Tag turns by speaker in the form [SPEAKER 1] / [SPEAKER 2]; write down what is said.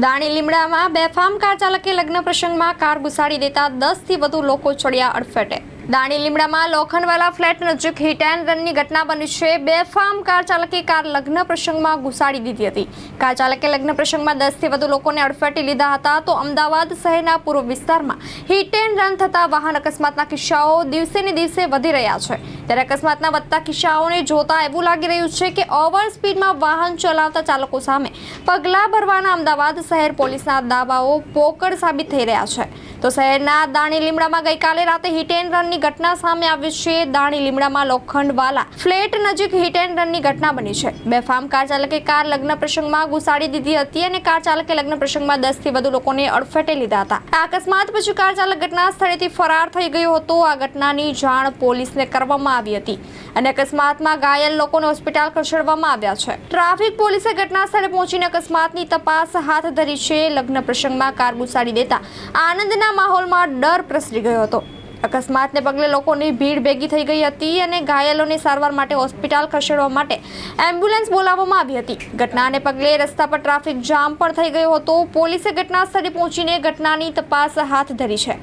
[SPEAKER 1] દાણી લીમડામાં બેફામ કાર ચાલકે લગ્ન પ્રસંગમાં કાર ઘુસાડી દેતા દસથી વધુ લોકો ચડ્યા અડફેટે. દાણી લીમડામાં લોખંડવાલા ફ્લેટ નજીક હિટ એન્ડ રનની ઘટના બની છે. બેફામ કાર ચાલકે કાર લગ્ન પ્રસંગમાં ઘુસાડી દીધી હતી. કાર ચાલકે લગ્ન પ્રસંગમાં દસથી વધુ લોકોને અડફેટી લીધા હતા. તો અમદાવાદ શહેરના પૂર્વ વિસ્તારમાં હિટ એન્ડ રન થતા વાહન અકસ્માતના કિસ્સાઓ દિવસે ને દિવસે વધી રહ્યા છે. ત્યારે અકસ્માતના વધતા કિસ્સાઓને જોતા એવું લાગી રહ્યું છે કે ઓવર સ્પીડમાં વાહન ચલાવતા ચાલકો સામે પગલાં ભરવાના અમદાવાદ શહેર પોલીસના દાવાઓ પોકળ સાબિત થઈ રહ્યા છે. તો શહેરના દાણી લીમડામાં ગઈકાલે રાતે હિટ એન્ડ રનની ઘટના સામે આવી છે. દાણી લીમડામાં લોખંડવાલા ફ્લેટ નજીક હિટ એન્ડ રનની ઘટના બની છે. બેફામ કાર ચાલકે કાર લગ્ન પ્રસંગમાં ઘુસાડી દીધી હતી અને કાર ચાલકે લગ્ન પ્રસંગમાં દસથી વધુ લોકોને અડફેટે લીધા હતા. આ અકસ્માત પછી કાર ચાલક ઘટના સ્થળેથી ફરાર થઈ ગયો હતો. આ ઘટનાની જાણ પોલીસને કરવામાં આવી હતી અને અકસ્માતમાં ઘાયલ લોકોને હોસ્પિટલ ખસેડવામાં આવ્યા છે. ટ્રાફિક પોલીસે ઘટના સ્થળે પહોંચીને અકસ્માતની તપાસ હાથ ધરી છે. લગ્ન પ્રસંગમાં કાર ઘુસાડી દેતા આનંદના માહોલમાં ડર પ્રસરી ગયો હતો. અકસ્માતને પગલે લોકોની ભીડ ભેગી થઈ ગઈ હતી અને ઘાયલોને સારવાર માટે હોસ્પિટલ ખસેડવા માટે એમ્બ્યુલન્સ બોલાવવામાં આવી હતી. ઘટનાને પગલે રસ્તા પર ટ્રાફિક જામ પણ થઈ ગયો હતો. પોલીસે ઘટના સ્થળે પહોંચીને ઘટનાની તપાસ હાથ ધરી છે.